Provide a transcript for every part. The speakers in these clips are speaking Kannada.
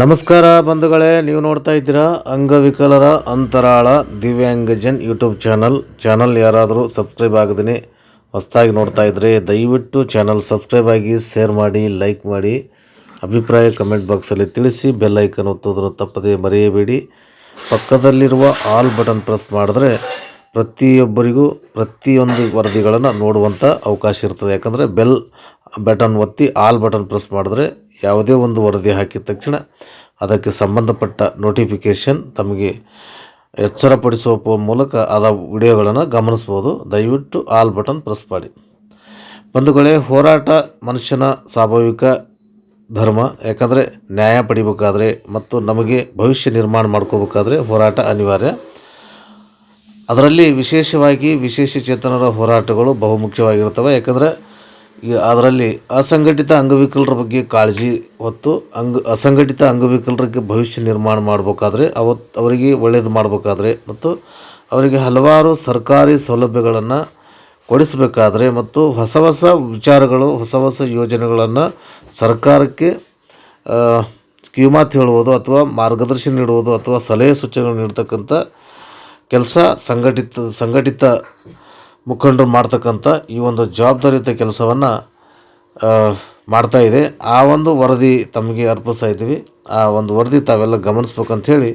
ನಮಸ್ಕಾರ ಬಂಧುಗಳೇ, ನೀವು ನೋಡ್ತಾ ಇದ್ದೀರಾ ಅಂಗವಿಕಲರ ಅಂತರಾಳ ದಿವ್ಯಾಂಗಜನ್ ಯೂಟ್ಯೂಬ್ ಚಾನಲ್. ಚಾನಲ್ ಯಾರಾದರೂ ಸಬ್ಸ್ಕ್ರೈಬ್ ಆಗದೇ ಹೊಸದಾಗಿ ನೋಡ್ತಾ ಇದ್ದರೆ ದಯವಿಟ್ಟು ಚಾನಲ್ ಸಬ್ಸ್ಕ್ರೈಬ್ ಆಗಿ ಶೇರ್ ಮಾಡಿ, ಲೈಕ್ ಮಾಡಿ, ಅಭಿಪ್ರಾಯ ಕಮೆಂಟ್ ಬಾಕ್ಸಲ್ಲಿ ತಿಳಿಸಿ, ಬೆಲ್ ಐಕನ್ ಒತ್ತೋದನ್ನು ತಪ್ಪದೇ ಮರೆಯಬೇಡಿ. ಪಕ್ಕದಲ್ಲಿರುವ ಆಲ್ ಬಟನ್ ಪ್ರೆಸ್ ಮಾಡಿದ್ರೆ ಪ್ರತಿಯೊಬ್ಬರಿಗೂ ಪ್ರತಿಯೊಂದು ವರದಿಗಳನ್ನು ನೋಡುವಂಥ ಅವಕಾಶ ಇರ್ತದೆ. ಯಾಕಂದರೆ ಬೆಲ್ ಬಟನ್ ಒತ್ತಿ ಆಲ್ ಬಟನ್ ಪ್ರೆಸ್ ಮಾಡಿದ್ರೆ ಯಾವುದೇ ಒಂದು ವರದಿ ಹಾಕಿದ ತಕ್ಷಣ ಅದಕ್ಕೆ ಸಂಬಂಧಪಟ್ಟ ನೋಟಿಫಿಕೇಷನ್ ತಮಗೆ ಎಚ್ಚರಪಡಿಸುವ ಮೂಲಕ ಅದ ವಿಡಿಯೋಗಳನ್ನು ಗಮನಿಸ್ಬೋದು ದಯವಿಟ್ಟು ಆಲ್ ಬಟನ್ ಪ್ರೆಸ್ ಮಾಡಿ. ಬಂಧುಗಳೇ ಹೋರಾಟ ಮನುಷ್ಯನ ಸ್ವಾಭಾವಿಕ ಧರ್ಮ, ಯಾಕಂದರೆ ನ್ಯಾಯ ಪಡಿಬೇಕಾದ್ರೆ ಮತ್ತು ನಮಗೆ ಭವಿಷ್ಯ ನಿರ್ಮಾಣ ಮಾಡ್ಕೋಬೇಕಾದ್ರೆ ಹೋರಾಟ ಅನಿವಾರ್ಯ. ಅದರಲ್ಲಿ ವಿಶೇಷವಾಗಿ ವಿಶೇಷ ಚೇತನರ ಹೋರಾಟಗಳು ಬಹುಮುಖ್ಯವಾಗಿರ್ತವೆ. ಯಾಕಂದರೆ ಅದರಲ್ಲಿ ಅಸಂಘಟಿತ ಅಂಗವಿಕಲರ ಬಗ್ಗೆ ಕಾಳಜಿ ಹೊತ್ತು ಅಂಗ ಅಸಂಘಟಿತ ಅಂಗವಿಕಲರಿಗೆ ಭವಿಷ್ಯ ನಿರ್ಮಾಣ ಮಾಡಬೇಕಾದ್ರೆ ಅವತ್ತು ಅವರಿಗೆ ಒಳ್ಳೆಯದು ಮಾಡಬೇಕಾದ್ರೆ ಮತ್ತು ಅವರಿಗೆ ಹಲವಾರು ಸರ್ಕಾರಿ ಸೌಲಭ್ಯಗಳನ್ನು ಕೊಡಿಸಬೇಕಾದ್ರೆ ಮತ್ತು ಹೊಸ ಹೊಸ ವಿಚಾರಗಳು ಹೊಸ ಹೊಸ ಯೋಜನೆಗಳನ್ನು ಸರ್ಕಾರಕ್ಕೆ ಆ, ಕಿವಿಮಾತು ಹೇಳುವುದು ಅಥವಾ ಮಾರ್ಗದರ್ಶನ ನೀಡುವುದು ಅಥವಾ ಸಲಹೆ ಸೂಚನೆಗಳು ನೀಡ್ತಕ್ಕಂಥ ಕೆಲಸ ಸಂಘಟಿತ ಸಂಘಟಿತ ಮುಖಂಡರು ಮಾಡ್ತಕ್ಕಂಥ ಈ ಒಂದು ಜವಾಬ್ದಾರಿಯುತ ಕೆಲಸವನ್ನು ಮಾಡ್ತಾ ಇದೆ. ಆ ಒಂದು ವರದಿ ತಮಗೆ ಅರ್ಪಿಸ್ತಾ ಇದ್ದೀವಿ. ಆ ಒಂದು ವರದಿ ತಾವೆಲ್ಲ ಗಮನಿಸ್ಬೇಕಂಥೇಳಿ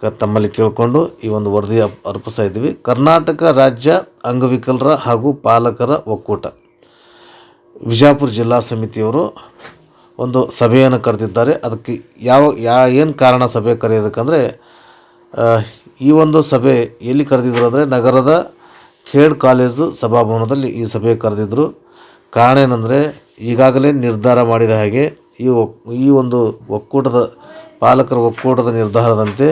ಕ, ತಮ್ಮಲ್ಲಿ ಕೇಳಿಕೊಂಡು ಈ ಒಂದು ವರದಿ ಅರ್ಪಿಸ್ತಾ ಇದ್ದೀವಿ. ಕರ್ನಾಟಕ ರಾಜ್ಯ ಅಂಗವಿಕಲರ ಹಾಗೂ ಪಾಲಕರ ಒಕ್ಕೂಟ. ವಿಜಾಪುರ ಜಿಲ್ಲಾ ಸಮಿತಿಯವರು ಒಂದು ಸಭೆಯನ್ನು ಕರೆದಿದ್ದಾರೆ. ಅದಕ್ಕೆ ಯಾವ, ಯಾ, ಏನು ಕಾರಣ ಸಭೆ ಕರೆಯೋದಕ್ಕಂದರೆ ಈ ಒಂದು ಸಭೆ ಎಲ್ಲಿ ಕರೆದಿದ್ರು ಅಂದರೆ ನಗರದ ಖೇಡ್ ಕಾಲೇಜು ಸಭಾಭವನದಲ್ಲಿ ಈ ಸಭೆ ಕರೆದಿದ್ದರು ಕಾರಣ ಏನಂದರೆ, ಈಗಾಗಲೇ ನಿರ್ಧಾರ ಮಾಡಿದ ಹಾಗೆ ಈ ಈ ಒಂದು ಒಕ್ಕೂಟದ, ಪಾಲಕರ ಒಕ್ಕೂಟದ ನಿರ್ಧಾರದಂತೆ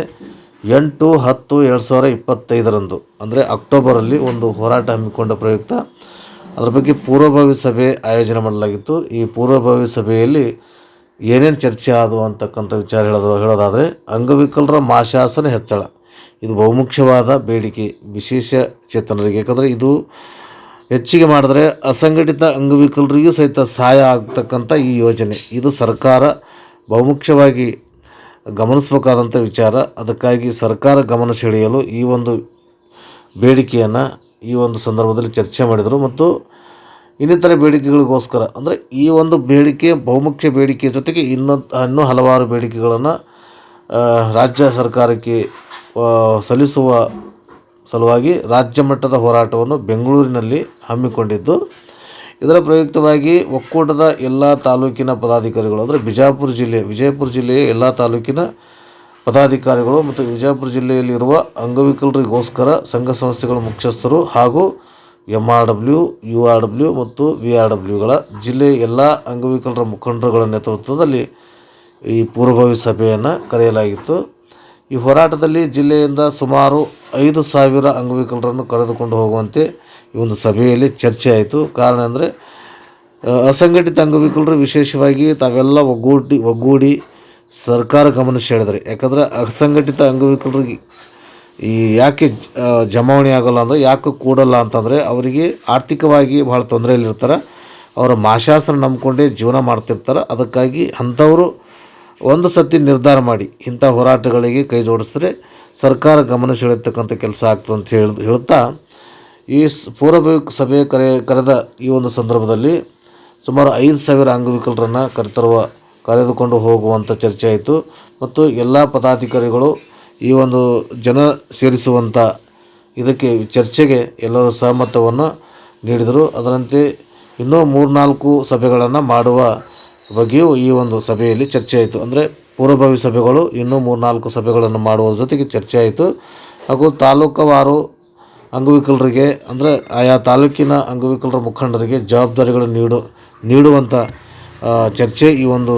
ಎಂಟು, ಹತ್ತು, ಎರಡು ಸಾವಿರ ಇಪ್ಪತ್ತೈದರಂದು, ಅಂದರೆ ಅಕ್ಟೋಬರಲ್ಲಿ ಒಂದು ಹೋರಾಟ ಹಮ್ಮಿಕೊಂಡ ಪ್ರಯುಕ್ತ, ಅದರ ಬಗ್ಗೆ ಪೂರ್ವಭಾವಿ ಸಭೆ ಆಯೋಜನೆ ಮಾಡಲಾಗಿತ್ತು. ಈ ಪೂರ್ವಭಾವಿ ಸಭೆಯಲ್ಲಿ ಏನೇನು ಚರ್ಚೆ ಆದವು ಅಂತಕ್ಕಂಥ ವಿಚಾರ ಹೇಳೋದು ಹೇಳೋದಾದರೆ, ಅಂಗವಿಕಲರ ಮಾಶಾಸನ ಹೆಚ್ಚಳ. ಇದು ಬಹುಮುಖ್ಯವಾದ ಬೇಡಿಕೆ, ವಿಶೇಷ ಚೇತನರಿಗೆ. ಯಾಕಂದರೆ ಇದು ಹೆಚ್ಚಿಗೆ ಮಾಡಿದ್ರೆ ಅಸಂಘಟಿತ ಅಂಗವಿಕಲರಿಗೂ ಸಹಿತ ಸಹಾಯ ಆಗ್ತಕ್ಕಂಥ ಈ ಯೋಜನೆ. ಇದು ಸರ್ಕಾರ ಬಹುಮುಖ್ಯವಾಗಿ ಗಮನಿಸಬೇಕಾದಂಥ ವಿಚಾರ. ಅದಕ್ಕಾಗಿ ಸರ್ಕಾರ ಗಮನ ಸೆಳೆಯಲು ಈ ಒಂದು ಬೇಡಿಕೆಯನ್ನು ಈ ಒಂದು ಸಂದರ್ಭದಲ್ಲಿ ಚರ್ಚೆ ಮಾಡಿದರು. ಮತ್ತು ಇನ್ನಿತರ ಬೇಡಿಕೆಗಳಿಗೋಸ್ಕರ, ಅಂದರೆ ಈ ಒಂದು ಬೇಡಿಕೆ, ಬಹುಮುಖ್ಯ ಬೇಡಿಕೆಯ ಜೊತೆಗೆ ಇನ್ನೊಂದು, ಇನ್ನೂ ಹಲವಾರು ಬೇಡಿಕೆಗಳನ್ನು ರಾಜ್ಯ ಸರ್ಕಾರಕ್ಕೆ ಸಲ್ಲಿಸುವ ಸಲುವಾಗಿ ರಾಜ್ಯ ಮಟ್ಟದ ಹೋರಾಟವನ್ನು ಬೆಂಗಳೂರಿನಲ್ಲಿ ಹಮ್ಮಿಕೊಂಡಿದ್ದು, ಇದರ ಪ್ರಯುಕ್ತವಾಗಿ ಒಕ್ಕೂಟದ ಎಲ್ಲ ತಾಲೂಕಿನ ಪದಾಧಿಕಾರಿಗಳು, ಅಂದರೆ ಬಿಜಾಪುರ ಜಿಲ್ಲೆ, ವಿಜಯಪುರ ಜಿಲ್ಲೆಯ ಎಲ್ಲ ತಾಲೂಕಿನ ಪದಾಧಿಕಾರಿಗಳು ಮತ್ತು ವಿಜಯಪುರ ಜಿಲ್ಲೆಯಲ್ಲಿರುವ ಅಂಗವಿಕಲರಿಗೋಸ್ಕರ ಸಂಘ ಸಂಸ್ಥೆಗಳ ಮುಖ್ಯಸ್ಥರು ಹಾಗೂ M R W U R W ಮತ್ತು ವಿ ಆರ್ ಡಬ್ಲ್ಯೂಗಳ ಜಿಲ್ಲೆಯ ಎಲ್ಲ ಅಂಗವಿಕಲರ ಮುಖಂಡರುಗಳ ನೇತೃತ್ವದಲ್ಲಿ ಈ ಪೂರ್ವಭಾವಿ ಸಭೆಯನ್ನು ಕರೆಯಲಾಗಿತ್ತು. ಈ ಹೋರಾಟದಲ್ಲಿ ಜಿಲ್ಲೆಯಿಂದ ಸುಮಾರು ಐದು ಸಾವಿರ ಅಂಗವಿಕಲರನ್ನು ಕರೆದುಕೊಂಡು ಹೋಗುವಂತೆ ಈ ಒಂದು ಸಭೆಯಲ್ಲಿ ಚರ್ಚೆ ಆಯಿತು. ಕಾರಣ ಅಂದರೆ ಅಸಂಘಟಿತ ಅಂಗವಿಕಲರು ವಿಶೇಷವಾಗಿ ತಾವೆಲ್ಲ ಒಗ್ಗೂಡಿ ಒಗ್ಗೂಡಿ ಸರ್ಕಾರ ಗಮನ ಸೆಳೆದರೆ. ಯಾಕಂದರೆ ಅಸಂಘಟಿತ ಅಂಗವಿಕಲರಿಗೆ ಈ ಯಾಕೆ ಜಮಾವಣೆ ಆಗೋಲ್ಲ ಅಂದರೆ, ಯಾಕೆ ಕೂಡಲ್ಲ ಅಂತಂದರೆ, ಅವರಿಗೆ ಆರ್ಥಿಕವಾಗಿ ಭಾಳ ತೊಂದರೆಯಲ್ಲಿರ್ತಾರೆ. ಅವರ ಮಾಶಾಸ್ತ್ರ ನಂಬಿಕೊಂಡೇ ಜೀವನ ಮಾಡ್ತಿರ್ತಾರೆ. ಅದಕ್ಕಾಗಿ ಅಂಥವರು ಒಂದು ಸತಿ ನಿರ್ಧಾರ ಮಾಡಿ ಇಂಥ ಹೋರಾಟಗಳಿಗೆ ಕೈ ಜೋಡಿಸಿದ್ರೆ ಸರ್ಕಾರ ಗಮನ ಸೆಳೆಯತಕ್ಕಂಥ ಕೆಲಸ ಆಗ್ತದೆ ಅಂತ ಹೇಳಿ ಹೇಳ್ತಾ ಈ ಪೂರ್ವಭಾವಿ ಸಭೆ ಕರೆ ಕರೆದ ಈ ಒಂದು ಸಂದರ್ಭದಲ್ಲಿ ಸುಮಾರು ಐದು ಸಾವಿರ ಅಂಗವಿಕಲರನ್ನು ಕರೆತರುವ ಕರೆದುಕೊಂಡು ಹೋಗುವಂಥ ಚರ್ಚೆ ಆಯಿತು. ಮತ್ತು ಎಲ್ಲ ಪದಾಧಿಕಾರಿಗಳು ಈ ಒಂದು ಜನ ಸೇರಿಸುವಂಥ ಇದಕ್ಕೆ ಚರ್ಚೆಗೆ ಎಲ್ಲರೂ ಸಹಮತವನ್ನು ನೀಡಿದರು. ಅದರಂತೆ ಇನ್ನೂ ಮೂರ್ನಾಲ್ಕು ಸಭೆಗಳನ್ನು ಮಾಡುವ ಬಗ್ಗೆಯೂ ಈ ಒಂದು ಸಭೆಯಲ್ಲಿ ಚರ್ಚೆ ಆಯಿತು. ಅಂದರೆ ಪೂರ್ವಭಾವಿ ಸಭೆಗಳು ಇನ್ನೂ ಮೂರ್ನಾಲ್ಕು ಸಭೆಗಳನ್ನು ಮಾಡುವ ಜೊತೆಗೆ ಚರ್ಚೆ ಆಯಿತು. ಹಾಗೂ ತಾಲೂಕವಾರು ಅಂಗವಿಕಲರಿಗೆ, ಅಂದರೆ ಆಯಾ ತಾಲೂಕಿನ ಅಂಗವಿಕಲರ ಮುಖಂಡರಿಗೆ ಜವಾಬ್ದಾರಿಗಳು ನೀಡು ನೀಡುವಂಥ ಚರ್ಚೆ ಈ ಒಂದು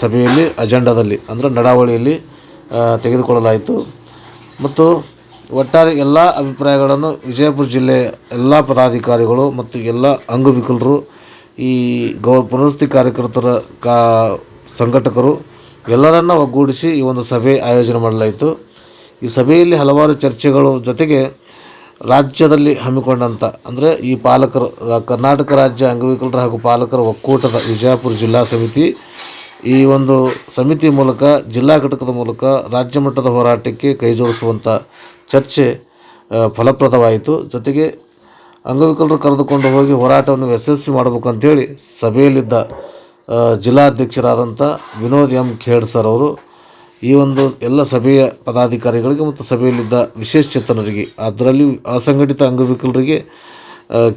ಸಭೆಯಲ್ಲಿ, ಅಜೆಂಡಾದಲ್ಲಿ, ಅಂದರೆ ನಡಾವಳಿಯಲ್ಲಿ ತೆಗೆದುಕೊಳ್ಳಲಾಯಿತು. ಮತ್ತು ಒಟ್ಟಾರೆ ಎಲ್ಲ ಅಭಿಪ್ರಾಯಗಳನ್ನು ವಿಜಯಪುರ ಜಿಲ್ಲೆಯ ಎಲ್ಲ ಪದಾಧಿಕಾರಿಗಳು ಮತ್ತು ಎಲ್ಲ ಅಂಗವಿಕಲರು ಈ ಗೌ ಪುನರ್ವಸತಿ ಕಾರ್ಯಕರ್ತರ ಕಾ, ಸಂಘಟಕರು ಎಲ್ಲರನ್ನ ಒಗ್ಗೂಡಿಸಿ ಈ ಒಂದು ಸಭೆ ಆಯೋಜನೆ ಮಾಡಲಾಯಿತು. ಈ ಸಭೆಯಲ್ಲಿ ಹಲವಾರು ಚರ್ಚೆಗಳು ಜೊತೆಗೆ ರಾಜ್ಯದಲ್ಲಿ ಹಮ್ಮಿಕೊಂಡಂಥ ಅಂದರೆ ಈ ಪಾಲಕರು ಕರ್ನಾಟಕ ರಾಜ್ಯ ಅಂಗವಿಕಲರ ಹಾಗೂ ಪಾಲಕರ ಒಕ್ಕೂಟದ ವಿಜಯಪುರ ಜಿಲ್ಲಾ ಸಮಿತಿ, ಈ ಒಂದು ಸಮಿತಿ ಮೂಲಕ, ಜಿಲ್ಲಾ ಘಟಕದ ಮೂಲಕ ರಾಜ್ಯ ಮಟ್ಟದ ಹೋರಾಟಕ್ಕೆ ಕೈಜೋಡಿಸುವಂಥ ಚರ್ಚೆ ಫಲಪ್ರದವಾಯಿತು. ಜೊತೆಗೆ ಅಂಗವಿಕಲರು ಕರೆದುಕೊಂಡು ಹೋಗಿ ಹೋರಾಟವನ್ನು ಯಶಸ್ವಿ ಮಾಡಬೇಕು ಅಂಥೇಳಿ ಸಭೆಯಲ್ಲಿದ್ದ ಜಿಲ್ಲಾಧ್ಯಕ್ಷರಾದಂಥ ವಿನೋದ್ ಎಂ ಖೇಡ್ ಸರ್ ಅವರು ಈ ಒಂದು ಎಲ್ಲ ಸಭೆಯ ಪದಾಧಿಕಾರಿಗಳಿಗೆ ಮತ್ತು ಸಭೆಯಲ್ಲಿದ್ದ ವಿಶೇಷಚೇತನರಿಗೆ ಅದರಲ್ಲಿ ಅಸಂಘಟಿತ ಅಂಗವಿಕಲರಿಗೆ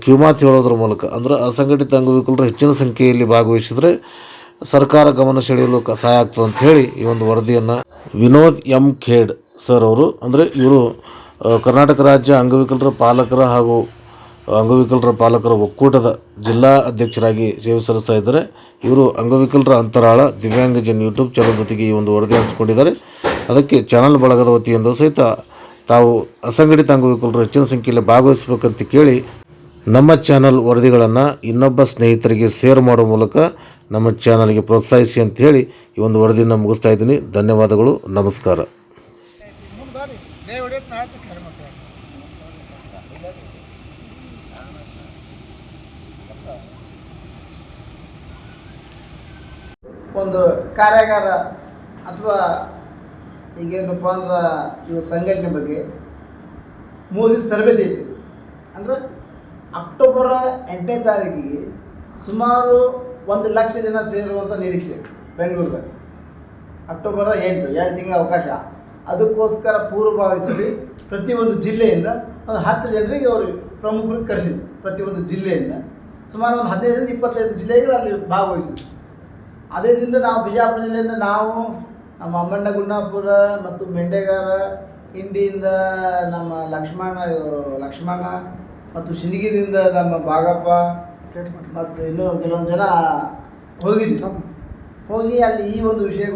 ಕ್ಯೂಮಾತ್ ಹೇಳೋದ್ರ ಮೂಲಕ, ಅಂದ್ರೆ ಅಸಂಘಟಿತ ಅಂಗವಿಕಲರು ಹೆಚ್ಚಿನ ಸಂಖ್ಯೆಯಲ್ಲಿ ಭಾಗವಹಿಸಿದರೆ ಸರ್ಕಾರ ಗಮನ ಸೆಳೆಯಲು ಸಹಾಯ ಆಗ್ತದೆ ಅಂತ ಹೇಳಿ ಈ ಒಂದು ವರದಿಯನ್ನು ವಿನೋದ್ ಎಂ ಖೇಡ್ ಸರ್ ಅವರು, ಅಂದರೆ ಇವರು ಕರ್ನಾಟಕ ರಾಜ್ಯ ಅಂಗವಿಕಲರ ಪಾಲಕರ ಹಾಗೂ ಅಂಗವಿಕಲರ ಪಾಲಕರ ಒಕ್ಕೂಟದ ಜಿಲ್ಲಾ ಅಧ್ಯಕ್ಷರಾಗಿ ಸೇವೆ ಸಲ್ಲಿಸ್ತಾ ಇದ್ದಾರೆ. ಇವರು ಅಂಗವಿಕಲರ ಅಂತರಾಳ ದಿವ್ಯಾಂಗಜನ್ ಯೂಟ್ಯೂಬ್ ಚಾನಲ್ ಜೊತೆಗೆ ಈ ಒಂದು ವರದಿ ಹಂಚಿಕೊಂಡಿದ್ದಾರೆ. ಅದಕ್ಕೆ ಚಾನಲ್ ಬಳಗದ ವತಿಯಿಂದ ಸಹಿತ ತಾವು ಅಸಂಘಟಿತ ಅಂಗವಿಕಲರು ಹೆಚ್ಚಿನ ಸಂಖ್ಯೆಯಲ್ಲಿ ಭಾಗವಹಿಸಬೇಕಂತ ಕೇಳಿ ನಮ್ಮ ಚಾನಲ್ ವರದಿಗಳನ್ನು ಇನ್ನೊಬ್ಬ ಸ್ನೇಹಿತರಿಗೆ ಶೇರ್ ಮಾಡೋ ಮೂಲಕ ನಮ್ಮ ಚಾನಲ್ಗೆ ಪ್ರೋತ್ಸಾಹಿಸಿ ಅಂತ ಹೇಳಿ ಈ ಒಂದು ವರದಿಯನ್ನು ಮುಗಿಸ್ತಾ ಇದ್ದೀನಿ. ಧನ್ಯವಾದಗಳು. ನಮಸ್ಕಾರ. ಒಂದು ಕಾರ್ಯಾಗಾರ ಅಥವಾ ಈಗೇನಪ್ಪ ಅಂದ್ರೆ ಇವ ಸಂಘಟನೆ ಬಗ್ಗೆ ಮೂರು ದಿವಸ ತರಬೇತಿ ಐತಿ. ಅಂದ್ರೆ ಅಕ್ಟೋಬರ್ ಎಂಟನೇ ತಾರೀಕಿಗೆ ಸುಮಾರು ಒಂದು ಲಕ್ಷ ಜನ ಸೇರುವಂಥ ನಿರೀಕ್ಷೆ ಬೆಂಗಳೂರಿನಲ್ಲಿ ಅಕ್ಟೋಬರ್ ಎಂಟು, ಎರಡು ತಿಂಗಳ ಅವಕಾಶ. ಅದಕ್ಕೋಸ್ಕರ ಪೂರ್ವಭಾವಿಸಿ ಪ್ರತಿಯೊಂದು ಜಿಲ್ಲೆಯಿಂದ ಒಂದು ಹತ್ತು ಜನರಿಗೆ ಅವರು ಪ್ರಮುಖರಿಗೆ ಕರೆಸಿದ್ರು. ಪ್ರತಿಯೊಂದು ಜಿಲ್ಲೆಯಿಂದ ಸುಮಾರು ಒಂದು ಹದಿನೈದರಿಂದ ಇಪ್ಪತ್ತೈದು ಜಿಲ್ಲೆಗಳು ಅಲ್ಲಿ ಭಾಗವಹಿಸಿದ್ರು. ಅದೇ ದಿನದಿಂದ ನಾವು ಬಿಜಾಪುರ ಜಿಲ್ಲೆಯಿಂದ ನಾವು ನಮ್ಮ ಅಮ್ಮಣ್ಣ ಗುಂಡಾಪುರ ಮತ್ತು ಮೆಂಡೆಗಾರ ಇಂಡಿಯಿಂದ ನಮ್ಮ ಲಕ್ಷ್ಮಣ ಲಕ್ಷ್ಮಣ ಮತ್ತು ಶಿಂದಗಿದಿಂದ ನಮ್ಮ ಬಾಗಪ್ಪ ಮತ್ತು ಇನ್ನೂ ಕೆಲವೊಂದು ಜನ ಹೋಗಿದ್ವಿ ಹೋಗಿ ಅಲ್ಲಿ ಈ ಒಂದು ವಿಷಯ